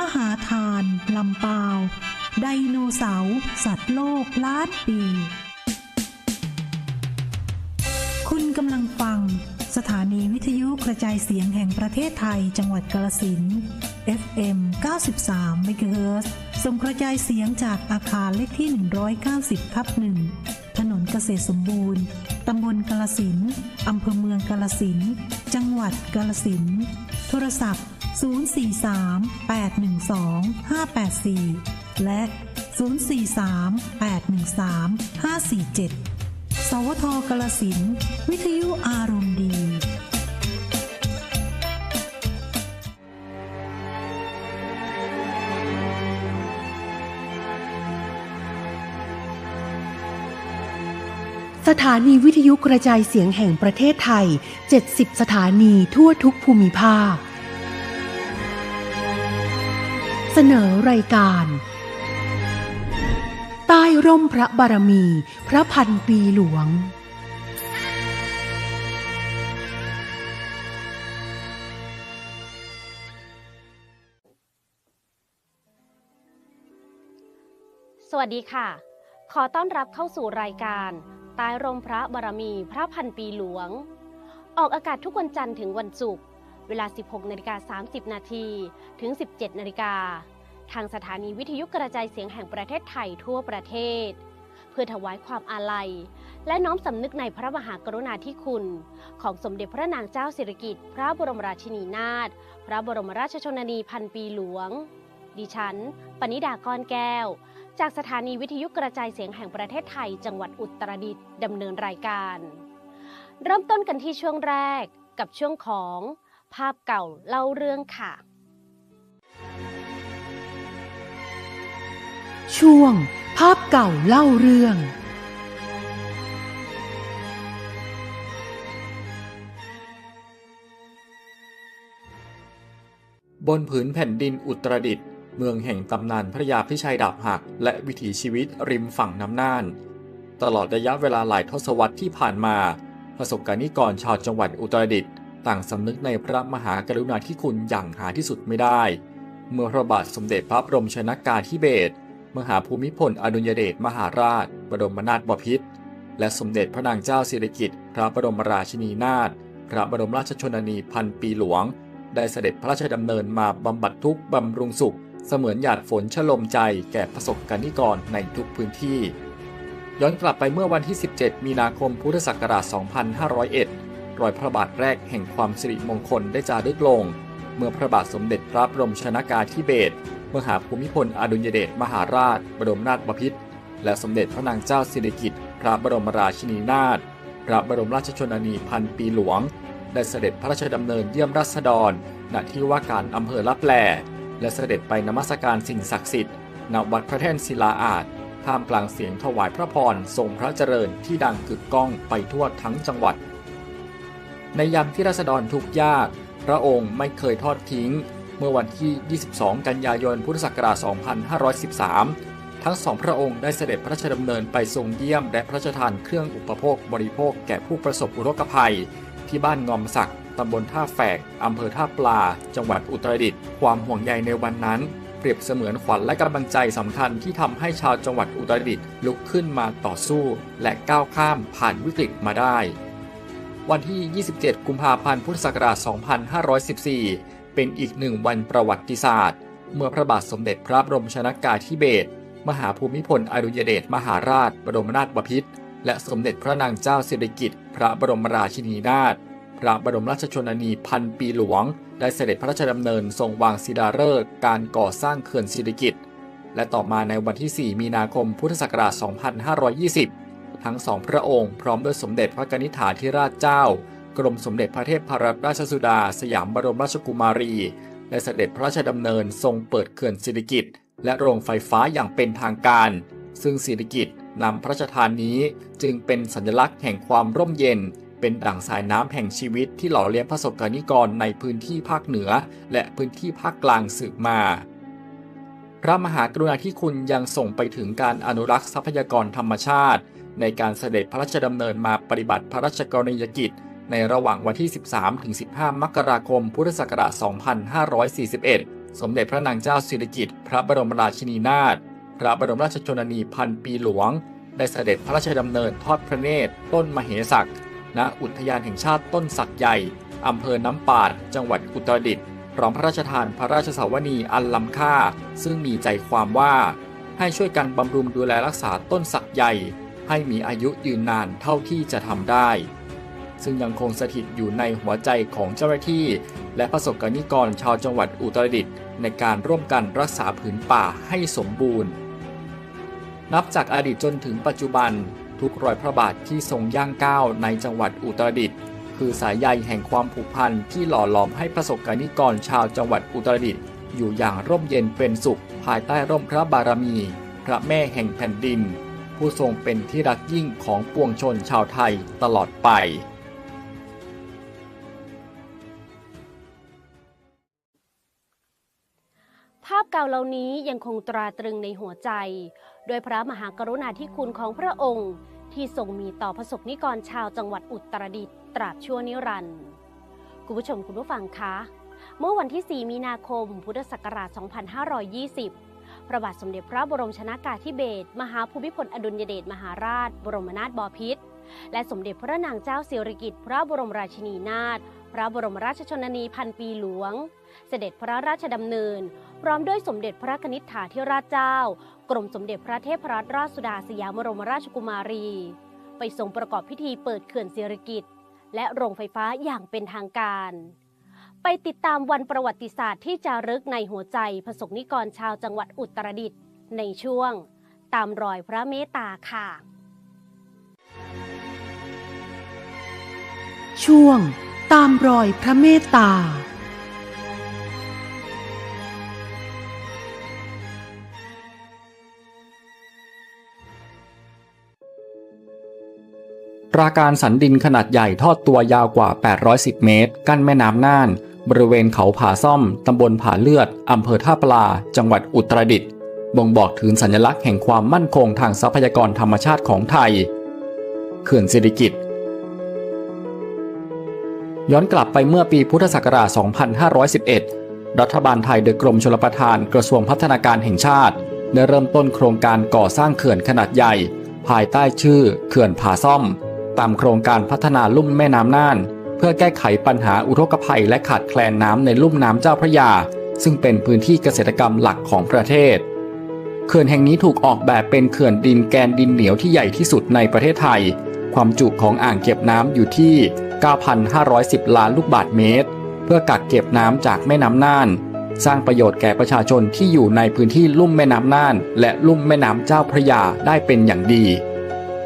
มหาทานลำปาว ไดโนเสาร์สัตว์โลกล้านปี คุณกำลังฟัง สถานีวิทยุกระจายเสียงแห่งประเทศไทยจังหวัดกาลสิน FM 93 MHz ส่งกระจายเสียงจากอาคารเลขที่ 190 ทับ1ถนนเกษตรสมบูรณ์ ตำบลกาลสิน อำเภอเมืองกาลสิน จังหวัดกาลสิน โทรศัพท์ 043-812-584 และ 043-813-547 สวทกาลสินวิทยุอารมณ์ดี สถานีวิทยุกระจายเสียงแห่งประเทศไทย 70 สถานีทั่วทุกภูมิภาค เสนอรายการ ใต้ร่มพระบารมี พระพันปีหลวง สวัสดีค่ะ ขอต้อนรับเข้าสู่รายการ ใต้ร่มพระบารมี พระพันปีหลวง ออกอากาศทุกวันจันทร์ถึงวันศุกร์ เวลา 16นาฬิกา30 นาทีถึง 17นาฬิกาทางสถานีวิทยุกระจายเสียงแห่งประเทศไทยทั่วประเทศ เพื่อถวายความอาลัย และน้อมสำนึกในพระมหากรุณาธิคุณ ของสมเด็จพระนางเจ้าสิริกิติ์พระบรมราชินีนาถพระบรมราชชนนีพันปีหลวง ดิฉัน ปณิดากรแก้ว จากสถานีวิทยุกระจายเสียงแห่งประเทศไทย จังหวัดอุตรดิตถ์ดำเนินรายการ เริ่มต้นกันที่ช่วงแรกกับช่วงของ ภาพเก่าเล่าเรื่องค่ะ ช่วง ภาพเก่าเล่าเรื่อง บนผืนแผ่นดินอุตรดิตถ์เมืองแห่งตำนานพระยาพิชัยดาบหัก และวิถีชีวิตริมฝั่งน้ำน่าน ตลอดระยะเวลาหลายทศวรรษที่ผ่านมา ประสบการนิกรชาวจังหวัดอุตรดิตถ์ ต่างสำนึกในพระมหากรุณาธิคุณอย่างหาที่สุดไม่ได้ เมื่อพระบาทสมเด็จพระบรมชนกาธิเบศรมหาภูมิพลอดุลยเดชมหาราช บรมนาถบพิตรและสมเด็จพระนางเจ้าสิริกิติ์พระบรมราชินีนาถพระบรมราชชนนีพันปีหลวง ได้เสด็จพระราชดำเนินมาบำบัดทุกข์บำรุงสุข เสมือนหยาดฝนชโลมใจแก่ประสบกรนิกรในทุกพื้นที่ ย้อนกลับไปเมื่อวันที่ 17 มีนาคมพุทธศักราช 2501 รอยพระบาทแรกแห่งความสิริมงคลได้จารึกลง เมื่อพระบาทสมเด็จพระบรมชนากาธิเบศรมหาภูมิพลอดุลยเดชมหาราช บรมนาถบพิตรและสมเด็จพระนางเจ้าสิริกิติ์พระบรมราชินีนาถพระบรมราชชนนีพันปีหลวง ได้เสด็จพระราชดำเนินเยี่ยมราษฎร ณ ที่ว่าการอำเภอลับแล และเสด็จไปนมัสการสิ่งศักดิ์สิทธิ์ ณ วัดพระแท่นศิลาอาจท่ามกลางเสียงถวายพระพรทรงพระเจริญที่ดังกึกก้องไปทั่วทั้งจังหวัด ในยามที่ราษฎรทุกข์ยาก พระองค์ไม่เคยทอดทิ้ง เมื่อวันที่ 22 กันยายน พุทธศักราช 2513 ทั้งสองพระองค์ได้เสด็จพระราชดำเนินไปทรงเยี่ยม และพระราชทานเครื่องอุปโภคบริโภคแก่ผู้ประสบอุทกภัย ที่บ้านงอมสักตำบลท่าแฝก อำเภอท่าปลา จังหวัดอุตรดิตถ์ ความห่วงใยในวันนั้นเปรียบเสมือนขวัญและกำลังใจสำคัญที่ทำให้ชาวจังหวัดอุตรดิตถ์ลุกขึ้นมาต่อสู้ และก้าวข้ามผ่านวิกฤตมาได้ วันที่ 27 กุมภาพันธ์ พุทธศักราช 2514 เป็นอีกหนึ่งวันประวัติศาสตร์ เมื่อพระบาทสมเด็จพระบรมชนกาธิเบศร มหาภูมิพลอดุลยเดชมหาราช บรมนาถบพิตร และสมเด็จพระนางเจ้าสิริกิติ์ พระบรมราชินีนาถ พระบรมราชชนนีพันปีหลวง ได้เสด็จพระราชดำเนินทรงวางศิลาฤกษ์การก่อสร้างเขื่อนสิริกิติ์ และต่อมาในวันที่ 4 มีนาคม พุทธศักราช 2520 ทั้งสองพระองค์พร้อมด้วยสมเด็จพระกนิษฐาธิราชเจ้า กรมสมเด็จพระเทพพรัตนราชสุดา สยามบรมราชกุมารีได้เสด็จพระราชดำเนินทรงเปิดเขื่อนสิริกิตและโรงไฟฟ้าอย่างเป็นทางการ ซึ่งสิริกิตนำพระราชทานนี้จึงเป็นสัญลักษณ์แห่งความร่มเย็น เป็นดั่งสายน้ำแห่งชีวิตที่หล่อเลี้ยงประสบกรนิกรในพื้นที่ภาคเหนือ และพื้นที่ภาคกลางสืบมาพระมหากรุณาธิคุณยังส่งไปถึงการอนุรักษ์ทรัพยากรธรรมชาติ ในการเสด็จพระราชดำเนินมาปฏิบัติพระราชกรณียกิจ ในระหว่างวันที่ 13 ถึง 15 มกราคม พุทธศักราช 2541 สมเด็จพระนางเจ้าสิริกิติ์พระบรมราชินีนาถ พระบรมราชชนนีพันปีหลวง ได้เสด็จพระราชดำเนินทอดพระเนตร ต้นมเหสักณอุทยานแห่งชาติต้นสักใหญ่อำเภอน้ำปาด จังหวัดอุตรดิตถ์พร้อมพระราชทานพระราชสาวนีอันล้ำค่า ซึ่งมีใจความว่า ให้ช่วยกันบำรุงดูแลรักษาต้นสักใหญ่ ให้มีอายุยืนนานเท่าที่จะทำได้ ซึ่งยังคงสถิตอยู่ในหัวใจของเจ้าหน้าที่ และประสบกนิกรชาวจังหวัดอุตรดิตถ์ในการร่วมกันรักษาผืนป่าให้สมบูรณ์ นับจากอดีตจนถึงปัจจุบัน ทุกรอยพระบาทที่ทรงย่างก้าวในจังหวัดอุตรดิตถ์คือสายใยแห่งความผูกพันที่หล่อหลอมให้ประสบกนิกรชาวจังหวัดอุตรดิตถ์อยู่อย่างร่มเย็นเป็นสุข ภายใต้ร่มพระบารมี พระแม่แห่งแผ่นดิน ผู้ทรงเป็นที่รักยิ่งของปวงชนชาวไทยตลอดไปภาพเก่าเหล่านี้ยังคงตราตรึงในหัวใจ โดยพระมหากรุณาธิคุณของพระองค์ ที่ทรงมีต่อประสบนิกรชาวจังหวัดอุตรดิตถ์ตราบชั่วนิรันดร์คุณผู้ชมคุณผู้ฟังคะ เมื่อวันที่ 4 มีนาคม พุทธศักราช 2520 พระบาทสมเด็จพระบรมชนากาธิเบศรมหาภูมิพลอดุลยเดชมหาราช บรมนาถบพิตรและสมเด็จพระนางเจ้าสิริกิติ์พระบรมราชินีนาถพระบรมราชชนนีพันปีหลวง เสด็จพระราชดำเนิน พร้อมด้วยสมเด็จพระนิษฐาธิราชเจ้า กรมสมเด็จพระเทพรัตนราชสุดาสยามบรมราชกุมารี ไปทรงประกอบพิธีเปิดเขื่อนสิริกิติ์และโรงไฟฟ้าอย่างเป็นทางการ ไปติดตามวันประวัติศาสตร์ที่จารึกในหัวใจประสบนิกรชาวจังหวัดอุตรดิตถ์ในช่วง ตามรอยพระเมตตาค่ะ ช่วง ตามรอยพระเมตตาปราการสันดินขนาดใหญ่ทอดตัวยาวกว่า 810 เมตร กั้นแม่น้ำน่าน บริเวณเขาผาซ่อม ตำบลผาเลือด อำเภอท่าปลา จังหวัดอุตรดิตถ์ บ่งบอกถึงสัญลักษณ์แห่งความมั่นคงทางทรัพยากรธรรมชาติของไทย เขื่อนสิริกิติ์ย้อนกลับไปเมื่อปีพุทธศักราช 2511 รัฐบาลไทยโดยกรมชลประทานกระทรวงพัฒนาการแห่งชาติ ได้เริ่มต้นโครงการก่อสร้างเขื่อนขนาดใหญ่ ภายใต้ชื่อเขื่อนผาซ่อม ตามโครงการพัฒนาลุ่มแม่น้ำน่าน เพื่อแก้ไขปัญหาอุทกภัยและขาดแคลนน้ำในลุ่มน้ำเจ้าพระยา ซึ่งเป็นพื้นที่เกษตรกรรมหลักของประเทศ เขื่อนแห่งนี้ถูกออกแบบเป็นเขื่อนดินแกนดินเหนียวที่ใหญ่ที่สุดในประเทศไทย ความจุของอ่างเก็บน้ำอยู่ที่ 9,510 ล้านลูกบาศก์เมตร เพื่อกักเก็บน้ำจากแม่น้ำน่าน สร้างประโยชน์แก่ประชาชนที่อยู่ในพื้นที่ลุ่มแม่น้ำน่าน และลุ่มแม่น้ำเจ้าพระยาได้เป็นอย่างดี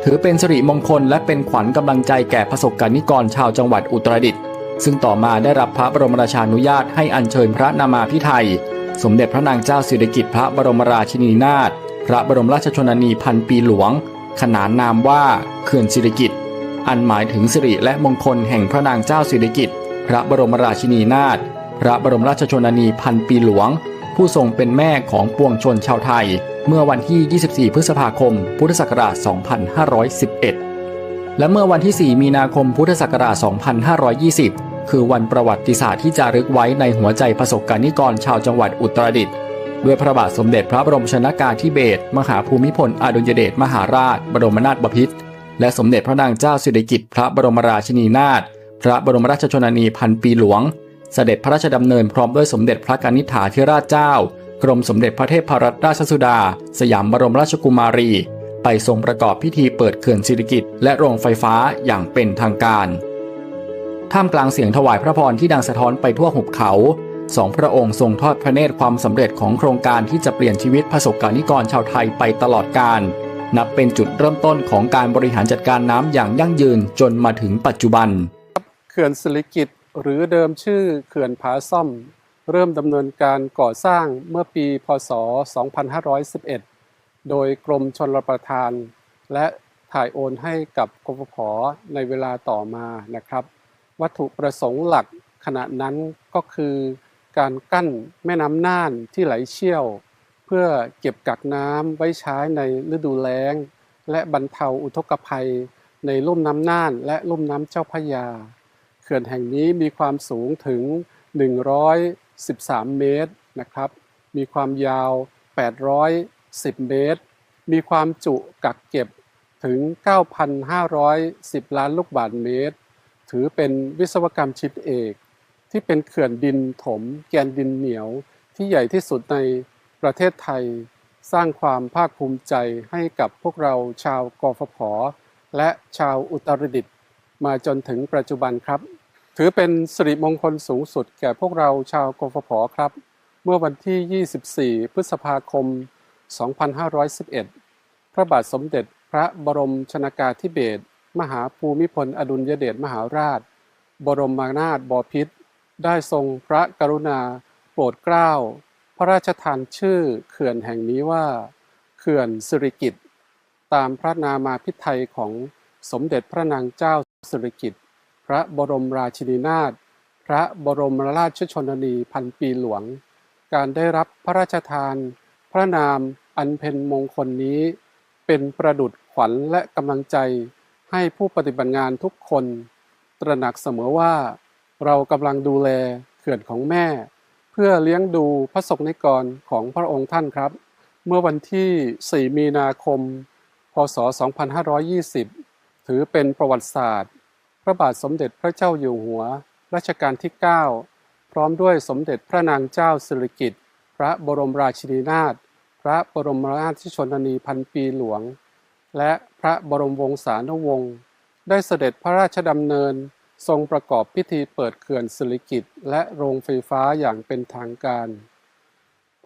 ถือเป็นสิริมงคลและเป็นขวัญกำลังใจแก่ประสบกนิกรชาวจังหวัดอุตรดิตถ์ซึ่งต่อมาได้รับพระบรมราชานุญาตให้อัญเชิญพระนามาพิไทย สมเด็จพระนางเจ้าสิริกิติ์พระบรมราชินีนาถพระบรมราชชนนีพันปีหลวง ขนานนามว่าเขื่อนสิริกิติ์อันหมายถึงสิริและมงคลแห่งพระนางเจ้าสิริกิติ์พระบรมราชินีนาถพระบรมราชชนนีพันปีหลวง ผู้ทรงเป็นแม่ของปวงชนชาวไทย เมื่อวันที่ 24 พฤษภาคม พุทธศักราช 2511 และเมื่อวันที่ 4 มีนาคม พุทธศักราช 2520 คือวันประวัติศาสตร์ที่จารึกไว้ในหัวใจประสบกนิกรชาวจังหวัดอุตรดิตถ์ด้วยพระบาทสมเด็จพระบรมชนากาธิเบศรมหาภูมิพลอดุลยเดชมหาราช บรมนาถบพิตรและสมเด็จพระนางเจ้าสิริกิติ์พระบรมราชินีนาถพระบรมราชชนนีพันปีหลวง เสด็จพระราชดำเนินพร้อมด้วยสมเด็จพระกนิษฐาธิราชเจ้า กรมสมเด็จพระเทพรัตนราชสุดา สยามบรมราชกุมารี ไปทรงประกอบพิธีเปิดเขื่อนสิริกิติ์และโรงไฟฟ้าอย่างเป็นทางการ ท่ามกลางเสียงถวายพระพรที่ดังสะท้อนไปทั่วหุบเขาสองพระองค์ทรงทอดพระเนตรความสำเร็จของโครงการที่จะเปลี่ยนชีวิตประสบกานิกรชาวไทยไปตลอดกาลนับเป็นจุดเริ่มต้นของการบริหารจัดการน้ำอย่างยั่งยืนจนมาถึงปัจจุบันเขื่อนสิริกิติ์ หรือเดิมชื่อเขื่อนผาซ่อม เริ่มดำเนินการก่อสร้างเมื่อปี พศ 2511 โดยกรมชลประทาน และถ่ายโอนให้กับกฟผในเวลาต่อมานะครับ วัตถุประสงค์หลักขณะนั้นก็คือการกั้นแม่น้ำน่านที่ไหลเชี่ยว เพื่อเก็บกักน้ำไว้ใช้ในฤดูแล้ง และบรรเทาอุทกภัยในลุ่มน้ำน่านและลุ่มน้ำเจ้าพระยา เขื่อนแห่งนี้มีความสูงถึง 113 เมตรนะครับ มีความยาว 810 เมตร มีความจุกักเก็บถึง 9,510 ล้านลูกบาศก์เมตร ถือเป็นวิศวกรรมชิ้นเอก ที่เป็นเขื่อนดินถม แกนดินเหนียว ที่ใหญ่ที่สุดในประเทศไทย สร้างความภาคภูมิใจให้กับพวกเราชาวกฟผและชาวอุตรดิตถ์ มาจนถึงปัจจุบันครับ ถือเป็นสิริมงคลสูงสุดแก่พวกเราชาวกฟผครับ เมื่อวันที่ 24 พฤษภาคม 2511 พระบาทสมเด็จพระบรมชนากาธิเบศรมหาภูมิพลอดุลยเดชมหาราช บรมนาถบพิตรได้ทรงพระกรุณา โปรดเกล้า พระราชทานชื่อเขื่อนแห่งนี้ว่า เขื่อนสิริกิตตามพระนามาพิไทยของสมเด็จพระนางเจ้า สิริกิติ์พระบรมราชินีนาถ พระบรมราชชนนีพันปีหลวง การได้รับพระราชทาน พระนามอันเพ็ญมงคลนี้ เป็นประดุจขวัญและกำลังใจให้ผู้ปฏิบัติงานทุกคน ตระหนักเสมอว่า เรากำลังดูแลเขื่อนของแม่ เพื่อเลี้ยงดูพระสงฆ์นิกรของพระองค์ท่านครับ เมื่อวันที่ 4 มีนาคม พศ 2520 ถือเป็นประวัติศาสตร์ พระบาทสมเด็จพระเจ้าอยู่หัวรัชกาลที่ 9 พร้อมด้วยสมเด็จพระนางเจ้าสิริกิติ์พระบรมราชินีนาถพระบรมราชชนนีพันปีหลวง และพระบรมวงศานุวงศ์ได้เสด็จพระราชดำเนินทรงประกอบพิธีเปิดเขื่อนสิริกิติ์และโรงไฟฟ้าอย่างเป็นทางการ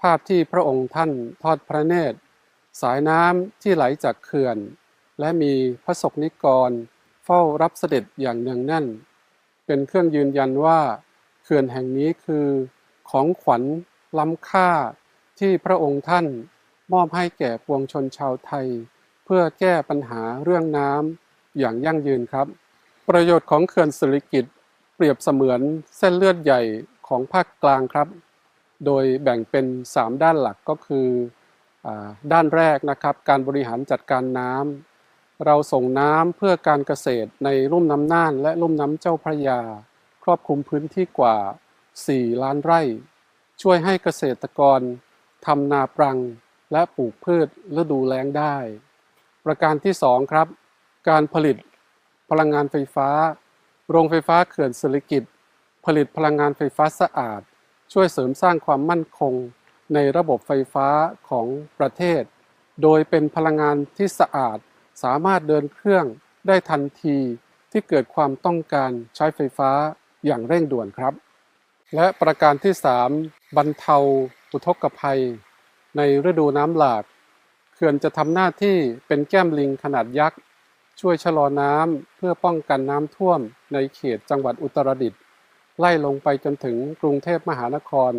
ภาพที่พระองค์ท่านทอดพระเนตร สายน้ำที่ไหลจากเขื่อน และมีพระศกนิกร เฝ้ารับเสด็จอย่างเนืองแน่น เป็นเครื่องยืนยันว่าเขื่อนแห่งนี้คือของขวัญล้ำค่าที่พระองค์ท่านมอบให้แก่ปวงชนชาวไทย เพื่อแก้ปัญหาเรื่องน้ำอย่างยั่งยืนครับ ประโยชน์ของเขื่อนสิริกิตเปรียบเสมือนเส้นเลือดใหญ่ของภาคกลางครับ โดยแบ่งเป็น 3 ด้านหลักก็คืออด้านแรกนะครับ การบริหารจัดการน้ำ เราส่งน้ำเพื่อการเกษตรในลุ่มน้ำน่านและลุ่มน้ำเจ้าพระยา ครอบคลุมพื้นที่กว่า 4 ล้านไร่ ช่วยให้เกษตรกรทำนาปรังและปลูกพืชฤดูแล้งได้ ประการที่ 2 ครับ การผลิตพลังงานไฟฟ้า โรงไฟฟ้าเขื่อนสิริกิตผลิตพลังงานไฟฟ้าสะอาด ช่วยเสริมสร้างความมั่นคงในระบบไฟฟ้าของประเทศ โดยเป็นพลังงานที่สะอาด สามารถเดินเครื่องได้ทันทีที่เกิดความต้องการใช้ไฟฟ้าอย่างเร่งด่วนครับ และประการที่ 3 บรรเทาอุทกภัย ในฤดูน้ำหลากเขื่อนจะทำหน้าที่เป็นแก้มลิงขนาดยักษ์ช่วยชะลอน้ำเพื่อป้องกันน้ำท่วมในเขตจังหวัดอุตรดิตถ์ไล่ลงไปจนถึงกรุงเทพมหานคร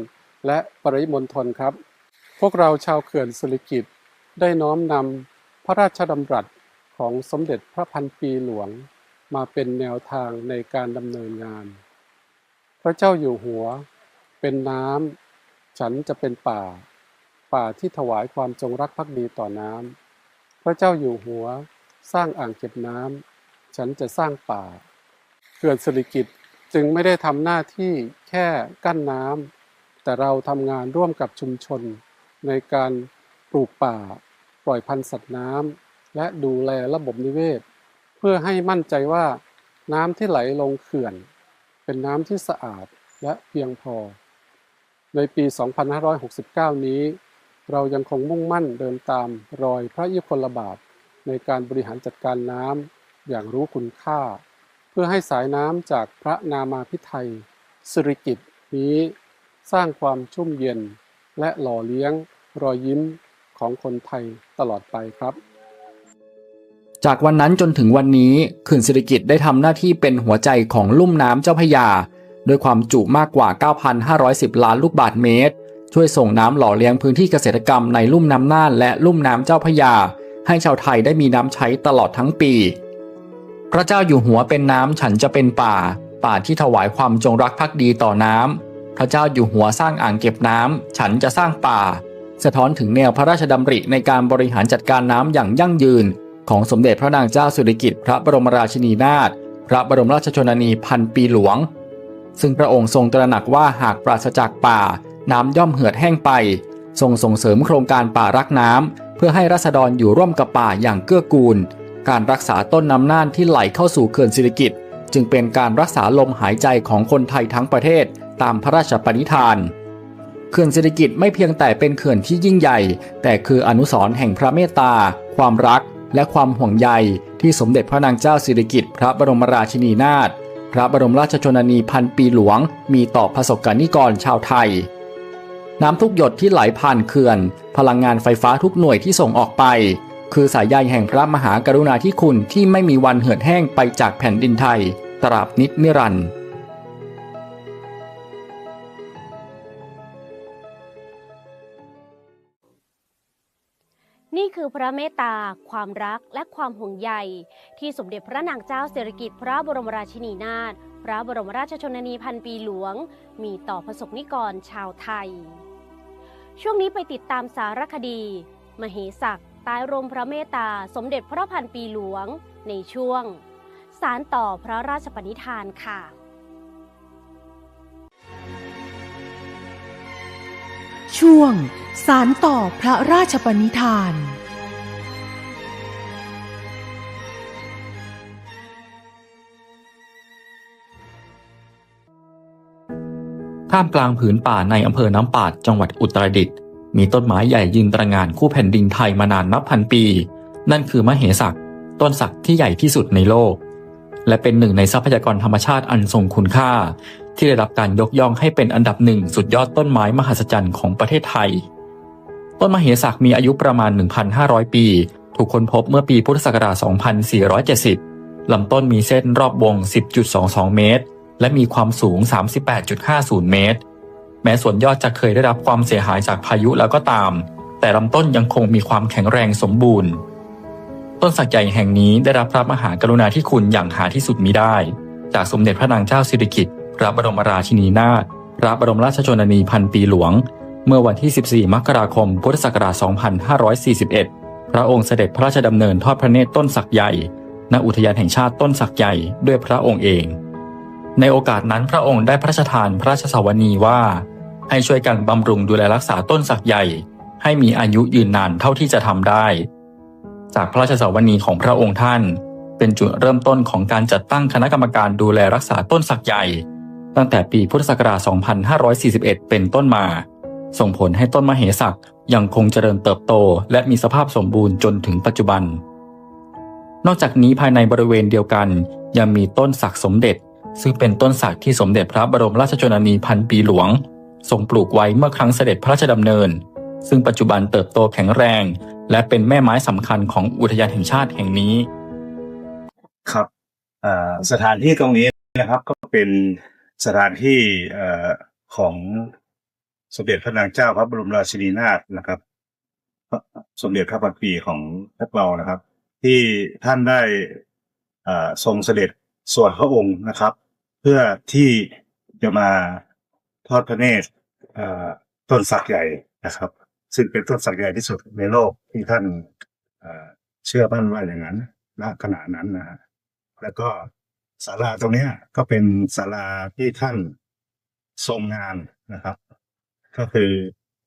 และปริมณฑลครับ พวกเราชาวเขื่อนสิริกิตได้น้อมนำพระราชดำรัส ของสมเด็จพระพันปีหลวงมาเป็นแนวทางในการดำเนินงาน พระเจ้าอยู่หัวเป็นน้ำฉันจะเป็นป่า ป่าที่ถวายความจงรักภักดีต่อน้ำพระเจ้าอยู่หัวสร้างอ่างเก็บน้ำฉันจะสร้างป่าเขื่อนสิริกิตจึงไม่ได้ทำหน้าที่แค่กั้นน้ำแต่เราทำงานร่วมกับชุมชนในการปลูกป่า ปล่อยพันธุ์สัตว์น้ำ และดูแลระบบนิเวศ เพื่อให้มั่นใจว่าน้ำที่ไหลลงเขื่อน เป็นน้ำที่สะอาดและเพียงพอ ในปี 2569 นี้ เรายังคงมุ่งมั่นเดินตามรอยพระยุคลบาทในการบริหารจัดการน้ำอย่างรู้คุณค่า เพื่อให้สายน้ำจากพระนามาพิไทยสิริกิตนี้สร้างความชุ่มเย็น และหล่อเลี้ยงรอยยิ้มของคนไทยตลอดไปครับ จากวันนั้นจนถึงวันนี้เขื่อนสิริกิตได้ทำหน้าที่เป็นหัวใจของลุ่มน้ำเจ้าพยาด้วยความจุมากกว่า 9,510 ล้านลูกบาศก์เมตร ช่วยส่งน้ำหล่อเลี้ยงพื้นที่เกษตรกรรมในลุ่มน้ำน่านและลุ่มน้ำเจ้าพยา ให้ชาวไทยได้มีน้ำใช้ตลอดทั้งปี พระเจ้าอยู่หัวเป็นน้ำฉันจะเป็นป่า ป่าที่ถวายความจงรักภักดีต่อน้ำพระเจ้าอยู่หัวสร้างอ่างเก็บน้ำฉันจะสร้างป่า สะท้อนถึงแนวพระราชดำริในการบริหารจัดการน้ำอย่างยั่งยืน ของสมเด็จพระนางเจ้าสิริกิติ์พระบรมราชินีนาถพระบรมราชชนนีพันปีหลวง ซึ่งพระองค์ทรงตระหนักว่าหากปราศจากป่า น้ำย่อมเหือดแห้งไปทรงส่งเสริมโครงการป่ารักน้ำเพื่อให้รัษฎรอยู่ร่วมกับป่าอย่างเกื้อกูล การรักษาต้นน้ำน่านที่ไหลเข้าสู่เขื่อนสิริกิติ์จึงเป็นการรักษาลมหายใจของคนไทยทั้งประเทศตามพระราชปณิธาน เขื่อนสิริกิติ์ไม่เพียงแต่เป็นเขื่อนที่ยิ่งใหญ่ แต่คืออนุสรณ์แห่งพระเมตตา ความรัก และความห่วงใยที่สมเด็จพระนางเจ้าสิริกิติ์พระบรมราชินีนาถพระบรมราชชนนีพันปีหลวง มีต่อประสบกนิกรชาวไทย น้ำทุกหยดที่ไหลผ่านเขื่อน พลังงานไฟฟ้าทุกหน่วยที่ส่งออกไป คือสายใยแห่งพระมหากรุณาธิคุณที่ไม่มีวันเหือดแห้งไปจากแผ่นดินไทย ตราบนิดนิรันดร์ นี่คือพระเมตตา ความรักและความห่วงใย ที่สมเด็จพระนางเจ้าสิริกิติ์พระบรมราชินีนาถพระบรมราชชนนีพันปีหลวง มีต่อประสบนิกรชาวไทย ช่วงนี้ไปติดตามสารคดี มเหสักใต้ร่มพระเมตตา สมเด็จพระพันปีหลวง ในช่วง สารต่อพระราชปณิธานค่ะ ช่วง สารต่อพระราชปณิธาน ท่ามกลางผืนป่าในอำเภอน้ำปาดจังหวัดอุตรดิตถ์มีต้นไม้ใหญ่ยืนตระงานคู่แผ่นดินไทยมานานนับพันปี นั่นคือมะเหสักต้นสักที่ใหญ่ที่สุดในโลก และเป็นหนึ่งในทรัพยากรธรรมชาติอันทรงคุณค่า ที่ได้รับการยกย่องให้เป็นอันดับหนึ่งสุดยอดต้นไม้มหัศจรรย์ของประเทศไทย ต้นมะเหสักมีอายุประมาณ 1,500 ปี ถูกค้นพบเมื่อปีพุทธศักราช 2470 ลำต้นมีเส้นรอบวง 10.22 เมตร และมีความสูง 38.50 เมตร แม้ส่วนยอดจะเคยได้รับความเสียหายจากพายุแล้วก็ตาม แต่ลำต้นยังคงมีความแข็งแรงสมบูรณ์ ต้นสักใหญ่แห่งนี้ได้รับพระมหากรุณาธิคุณอย่างหาที่สุดมิได้ จากสมเด็จพระนางเจ้าสิริกิติ์ พระบรมราชินีนาถพระบรมราชชนนีพันปีหลวง เมื่อวันที่ 14 มกราคม พุทธศักราช 2541 พระองค์เสด็จพระราชดำเนินทอดพระเนตรต้นสักใหญ่ ณ อุทยานแห่งชาติต้นสักใหญ่ด้วยพระองค์เอง ในโอกาสนั้นพระองค์ได้พระราชทานพระราชสวนีว่า ให้ช่วยกันบำรุงดูแลรักษาต้นสักใหญ่ ให้มีอายุยืนนานเท่าที่จะทำได้ จากพระราชสวนีของพระองค์ท่าน เป็นจุดเริ่มต้นของการจัดตั้งคณะกรรมการดูแลรักษาต้นสักใหญ่ ตั้งแต่ปีพุทธศักราช 2541 เป็นต้นมา ส่งผลให้ต้นมะเหสักยังคงเจริญเติบโต และมีสภาพสมบูรณ์จนถึงปัจจุบัน นอกจากนี้ภายในบริเวณเดียวกัน ยังมีต้นสักสมเด็จ ซึ่งเป็นต้นสักที่สมเด็จพระบรมราชชนนีพันปีหลวงทรงปลูกไว้เมื่อครั้งเสด็จพระราชดำเนิน ซึ่งปัจจุบันเติบโตแข็งแรง และเป็นแม่ไม้สำคัญของอุทยานแห่งชาติแห่งนี้ ครับสถานที่ตรงนี้นะครับก็เป็น สถานที่อของสมเด็จพระนางเจ้าพระบรมราชินีนาถนะครับ สมเด็จพระพันปีของพวกเรานะครับ ที่ท่านได้ทรงเสด็จส่วนพระองค์นะครับ เพื่อที่จะมาทอดพระเนตรต้นสักใหญ่นะครับ ซึ่งเป็นต้นสักใหญ่ที่สุดในโลกที่ท่านเชื่อมั่นว่าอย่างนั้นณขณะนั้นนะฮะแล้วก็ ศาลาตรงนี้ก็เป็นศาลาที่ท่านทรงงานนะครับ ก็คือ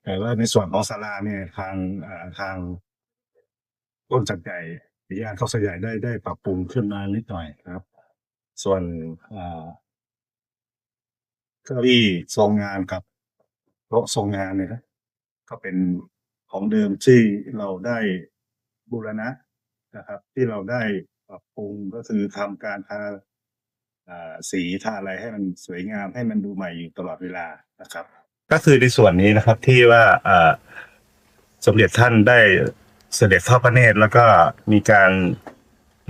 แต่ว่าในส่วนของศาลาเนี่ยทางอ่อทางต้นจักใหญ่ปิยานเขาสใหญ่ได้ได้ปรับปรุงขึ้นมานิดหน่อยครับ ส่วนเอ่อเก้าอี้ทรงงานกับโต๊ะทรงงานเนี่ยนะก็เป็นของเดิมที่เราได้บูรณะนะครับ ที่เราได้ปรับปรุงก็คือทำการทา สีทาอะไรให้มันสวยงามให้มันดูใหม่อยู่ตลอดเวลานะครับ ก็คือในส่วนนี้นะครับที่ว่าสมเด็จท่านได้เสด็จทอดพระเนตรแล้วก็มีการ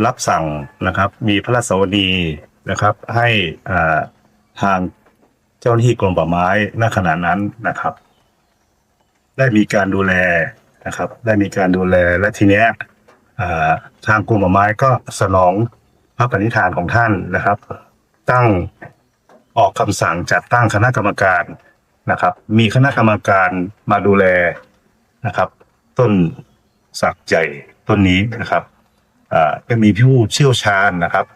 รับสั่งนะครับ มีพระราชสวนีนะครับ ให้ทางเจ้าหน้าที่กรมป่าไม้ณขณะนั้นนะครับ ได้มีการดูแลนะครับ ได้มีการดูแลและทีเนี้ยทางกรมป่าไม้ก็สนองพระปณิธานของท่านนะครับ ตั้งออกคำสั่งจัดตั้งคณะกรรมการนะครับ มีคณะกรรมการมาดูแลนะครับ ต้นสักใหญ่ต้นนี้นะครับอ่าก็มีผู้เชี่ยวชาญนะครับ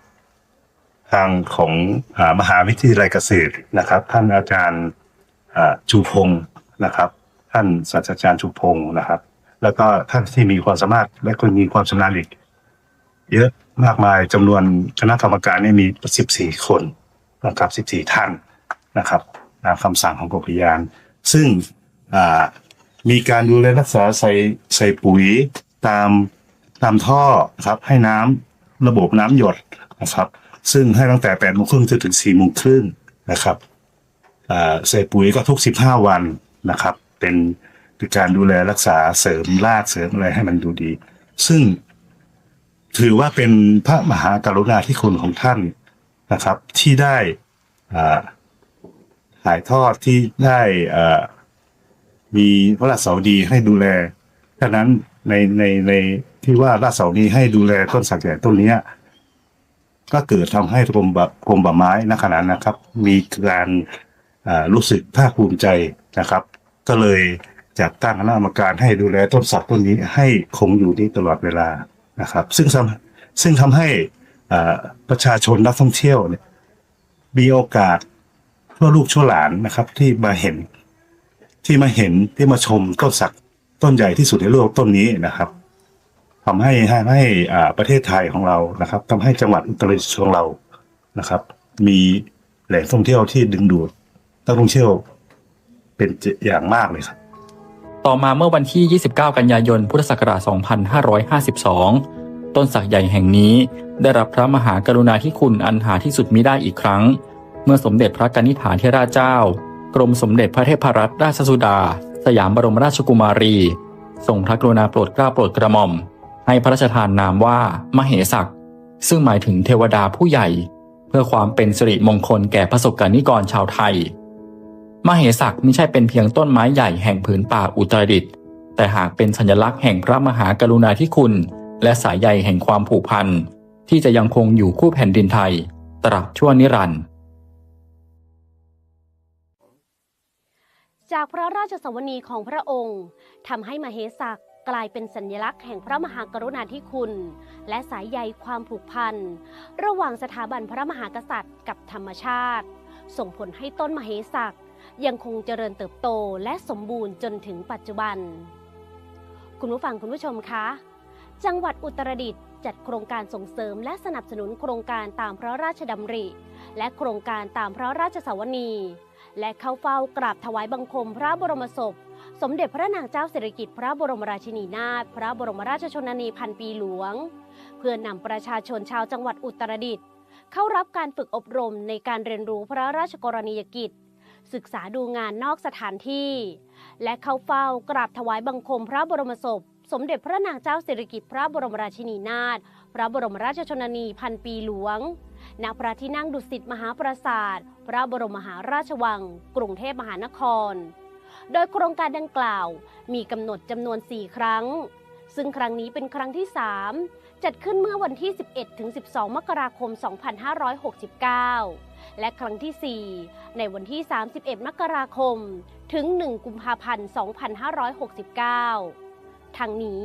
ทางของอมหาวิทยาลัยเกษตรนะครับ ท่านอาจารย์อ่าชูพงศ์นะครับ ท่านศาสตราจารย์ชุมพงศ์นะครับ แล้วก็ท่านที่มีความสามารถและคนมีความชำนาญอีก เยอะ มากมายจำนวนคณะกรรมการนี่มี 14 คนนะครับ 14 ท่านนะครับตามคำสั่งของกรมอุทยาน ซึ่งมีการดูแลรักษาใส่ใส่ปุ๋ยตามตามท่อนะครับให้น้ำระบบน้ำหยดนะครับ ซึ่งให้ตั้งแต่8โมงครึ่งจนถึง4โมงครึ่งนะครับใส่ปุ๋ยก็ทุก15วันนะครับ เป็นการดูแลรักษาเสริมรากเสริมอะไรให้มันดูดี ซึ่ง ถือว่าเป็นพระมหากรุณาธิคุณของท่านนะครับ ที่ได้ถ่ายทอดที่ได้มีพระราชสวดีให้ดูแลฉะนั้นในในในที่ว่าราชสวดีให้ดูแลต้นสักใหญ่ต้นนี้ก็เกิดทำให้กรมแบบกรมป่าไม้ณขณะนั้นนะครับ มีการรู้สึกภาคภูมิใจนะครับ ก็เลยจัดตั้งคณะกรรมการให้ดูแลต้นสักต้นนี้ให้คงอยู่นี้ตลอดเวลา นะครับซึ่งทำซึ่งทำให้ประชาชนนักท่องเที่ยวเนี่ยมีโอกาสทั่วลูกชั่วหลานนะครับ ที่มาเห็นที่มาเห็นที่มาชมต้นสักต้นใหญ่ที่สุดในโลกต้นนี้นะครับทำให้ให้ให้ประเทศไทยของเรานะครับทำให้จังหวัดอุตรดิตถ์ของเรานะครับ มีแหล่งท่องเที่ยวที่ดึงดูดนักท่องเที่ยวเป็นอย่างมากเลยครับ ต่อมาเมื่อวันที่ 29 กันยายน พุทธศักราช 2552 ต้นสักใหญ่แห่งนี้ได้รับพระมหากรุณาธิคุณอันหาที่สุดมิได้อีกครั้ง เมื่อสมเด็จพระกนิษฐาธิราชเจ้า กรมสมเด็จพระเทพรัตนราชสุดา สยามบรมราชกุมารี ทรงพระกรุณาโปรดเกล้าโปรดกระหม่อม ให้พระราชทานนามว่า มเหสักซึ่งหมายถึงเทวดาผู้ใหญ่ เพื่อความเป็นสิริมงคลแก่ประสบกนิกรชาวไทย มเหสักไม่ใช่เป็นเพียงต้นไม้ใหญ่แห่งผืนป่าอุตรดิตถ์แต่หากเป็นสัญลักษณ์แห่งพระมหากรุณาธิคุณ และสายใยแห่งความผูกพันที่จะยังคงอยู่คู่แผ่นดินไทย ตราบชั่วนิรันดร์จากพระราชสวนีของพระองค์ทำให้มเหสักกลายเป็นสัญลักษณ์แห่งพระมหากรุณาธิคุณ และสายใยความผูกพัน ระหว่างสถาบันพระมหากษัตริย์กับธรรมชาติ ส่งผลให้ต้นมเหสัก ยังคงเจริญเติบโตและสมบูรณ์จนถึงปัจจุบัน คุณผู้ฟังคุณผู้ชมคะ จังหวัดอุตรดิตถ์จัดโครงการส่งเสริมและสนับสนุนโครงการตามพระราชดำริ และโครงการตามพระราชสวนี และเข้าเฝ้ากราบถวายบังคมพระบรมศพ สมเด็จพระนางเจ้าสิริกิติ์พระบรมราชินีนาถพระบรมราชชนนีพันปีหลวง เพื่อนำประชาชนชาวจังหวัดอุตรดิตถ์เข้ารับการฝึกอบรมในการเรียนรู้พระราชกรณียกิจ ศึกษาดูงานนอกสถานที่ และเข้าเฝ้ากราบถวายบังคมพระบรมศพ สมเด็จพระนางเจ้าสิริกิติ์พระบรมราชินีนาถพระบรมราชชนนีพันปีหลวง ณ พระที่นั่งดุสิตมหาปราสาท พระบรมมหาราชวัง กรุงเทพมหานคร โดยโครงการดังกล่าวมีกำหนดจำนวน 4 ครั้ง ซึ่งครั้งนี้เป็นครั้งที่ 3 จัดขึ้นเมื่อวันที่ 11ถึง12 มกราคม 2569 และครั้งที่ 4 ในวันที่ 31 มกราคม ถึง 1 กุมภาพันธ์ 2569ทั้งนี้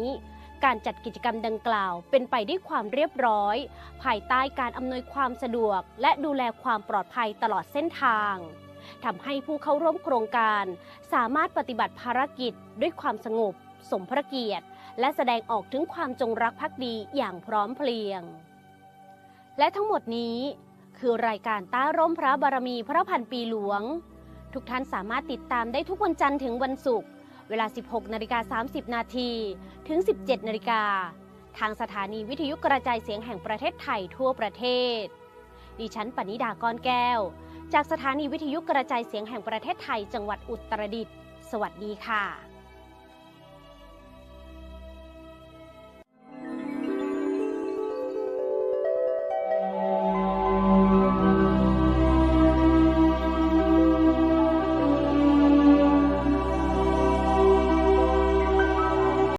การจัดกิจกรรมดังกล่าวเป็นไปด้วยความเรียบร้อย ภายใต้การอำนวยความสะดวก และดูแลความปลอดภัยตลอดเส้นทางทำให้ผู้เข้าร่วมโครงการ สามารถปฏิบัติภารกิจด้วยความสงบ สมพระเกียรติ และแสดงออกถึงความจงรักภักดีอย่างพร้อมเพรียง และทั้งหมดนี้ คือรายการต้าร่มพระบารมีพระพันปีหลวง ทุกท่านสามารถติดตามได้ทุกวันจันทร์ถึงวันศุกร์เวลา 16นาฬิกา30 นาทีถึง 17นาฬิกาทางสถานีวิทยุกระจายเสียงแห่งประเทศไทยทั่วประเทศ ดิฉันปณิดากรแก้ว จากสถานีวิทยุกระจายเสียงแห่งประเทศไทยจังหวัดอุตรดิตถ์สวัสดีค่ะ